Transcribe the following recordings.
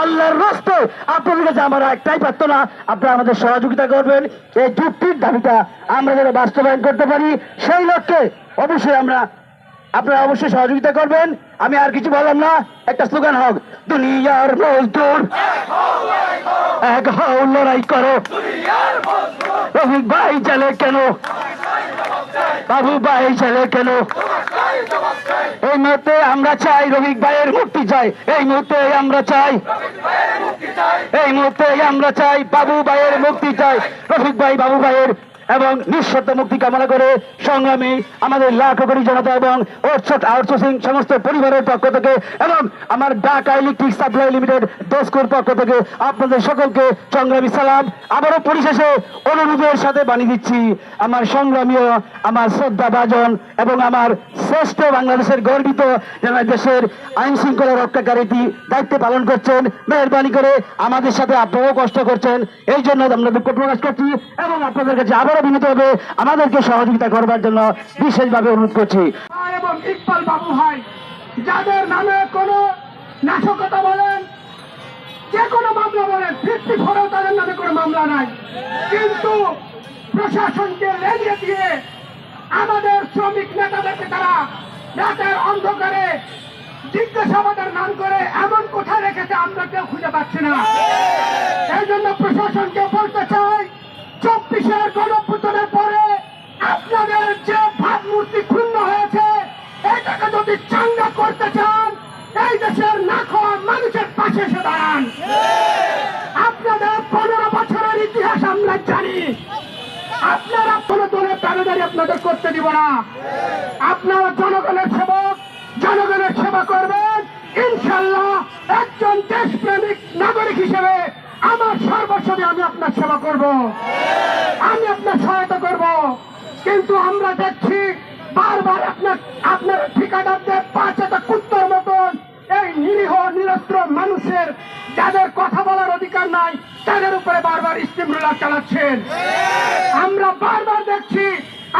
আল্লাহর রস্তে আপনাদের কাছে আমার একটাই প্রার্থনা, আপনারা আমাদের সহযোগিতা করবেন। এই যুক্তির দাবিটা আমরা যেন বাস্তবায়ন করতে পারি, সেই লক্ষ্যে অবশ্যই আমরা, আপনারা অবশ্যই সহযোগিতা করবেন। আমি আর কিছু বললাম না, একটা স্লোগান হোক, দুনিয়ার মজদুর, এক হও লড়াই করো। ভাই চলে কেন? বাবু ভাই চলে কেন? এই মুহূর্তে আমরা চাই রফিক ভাইয়ের মুক্তি চাই। এই মুহূর্তে আমরা চাই এই মুহূর্তে আমরা চাই বাবু ভাইয়ের মুক্তি চাই। রফিক ভাই, বাবু ভাইয়ের এবং নিঃশর্ত মুক্তি কামনা করে সংগ্রামী আমাদের লাখ কোটি জনতা এবং আউটসোর্স সমস্ত পরিবারের পক্ষ থেকে এবং আমার ঢাকা ইলেকট্রিক সাপ্লাই লিমিটেড দোস্কুর পক্ষ থেকে আপনাদের সকলকে সংগ্রামী সালাম। আবারও পরিশেষে অনুরোধের সাথে বানিয়ে দিচ্ছি, আমার সংগ্রামীয়, আমার শ্রদ্ধা ভাজন এবং আমার শ্রেষ্ঠ বাংলাদেশের গর্বিত দেশের আইন শৃঙ্খলা রক্ষাকারীটি দায়িত্ব পালন করছেন, মেহরবানি করে আমাদের সাথে আপনারাও কষ্ট করছেন, এই জন্য আমরা দুঃখ প্রকাশ করছি এবং আপনাদের কাছে আবারও বিনীত হবে, আমাদেরকে সহযোগিতা করবার জন্য বিশেষভাবে অনুরোধ করছি। যাদের নামে কোনো নাশকতা বলেন, যে কোনো মামলা বলেন, ফিফটি ফোরেও তাদের নামে কোনো মামলা নাই। কিন্তু প্রশাসনকে লেলিয়ে দিয়ে আমাদের শ্রমিক নেতাদেরকে তারা রাতের অন্ধকারে জিজ্ঞাসাবাদের নাম করে এমন কোথায় রেখেছে আমরা কেউ খুঁজে পাচ্ছি না। এই জন্য প্রশাসনকে বলতে চাই, চব্বিশের গণপুতনের পরে আপনাদের যে ভাবমূর্তি ক্ষুণ্ণ হয়েছে, এটাকে যদি চাঙ্গা করতে চান, এই দেশের না খাওয়া মানুষের পাশে এসে দাঁড়ান। আপনাদের পনেরো বছরের ইতিহাস আমরা জানি। আপনারা কোনো দলের দাবিদারি আপনাদের করতে দিব না। আপনারা জনগণের সেবক, জনগণের সেবা করবেন। ইনশাল্লাহ একজন দেশপ্রেমিক নাগরিক হিসেবে আমার সর্বস্ব আমি আপনার সেবা করব। আমি আপনার সহায়তা করব। কিন্তু আমরা দেখছি বারবার আপনার আপনার ঠিকাদারদের পাঁচ একটা কুত্তর মতন এই নিরীহ, নিরস্ত্র মানুষের, যাদের কথা বলার অধিকার নাই, তাদের উপরে বারবার স্টিম রোলার চালাচ্ছেন। আমরা বারবার দেখছি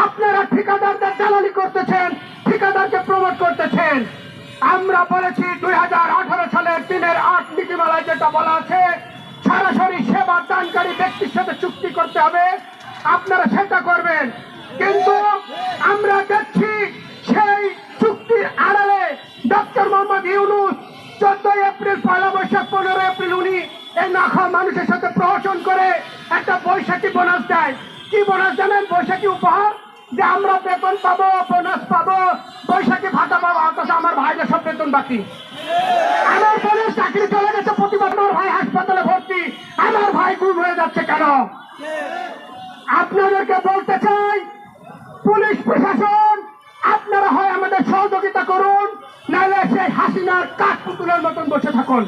আপনারা ঠিকাদারদের দালালি করতেছেন, ঠিকাদারকে প্রমোট করতেছেন। আমরা বলেছি দুই হাজার আঠারো সালের তিনের আট নীতিমালায় যেটা বলা আছে, সরাসরি সেবা দানকারী ব্যক্তির সাথে চুক্তি করতে হবে, আপনারা সেটা করবেন। কিন্তু আমরা দেখছি সেই চুক্তির আড়ালে ডক্টর মোহাম্মদ ইউনুস চোদ্দই এপ্রিল, পয়লা বৈশাখ পনেরো এপ্রিল উনি এই নাখা মানুষের সাথে প্রহসন করে একটা বৈশাখী বোনাস দেয়। কি বোনাস জানেন বৈশাখী উপহার যে আমরা বেতন পাবো বোনাস পাবো। বৈশাখী ভাতা পাবো অথচ আমার ভাইদের সব বেতন বাকি। আমার বোনের চাকরি চলে গেছে, প্রতিবার আমার ভাই হাসপাতালে ভর্তি। আমার ভাই গুম হয়ে যাচ্ছে কেন? আপনাদেরকে বলতে চাই, পুলিশ প্রশাসন, আপনারা হয় আমাদের সহযোগিতা করুন, নাহলে সেই হাসিনার কাঠ পুতুলের মতন বসে থাকুন।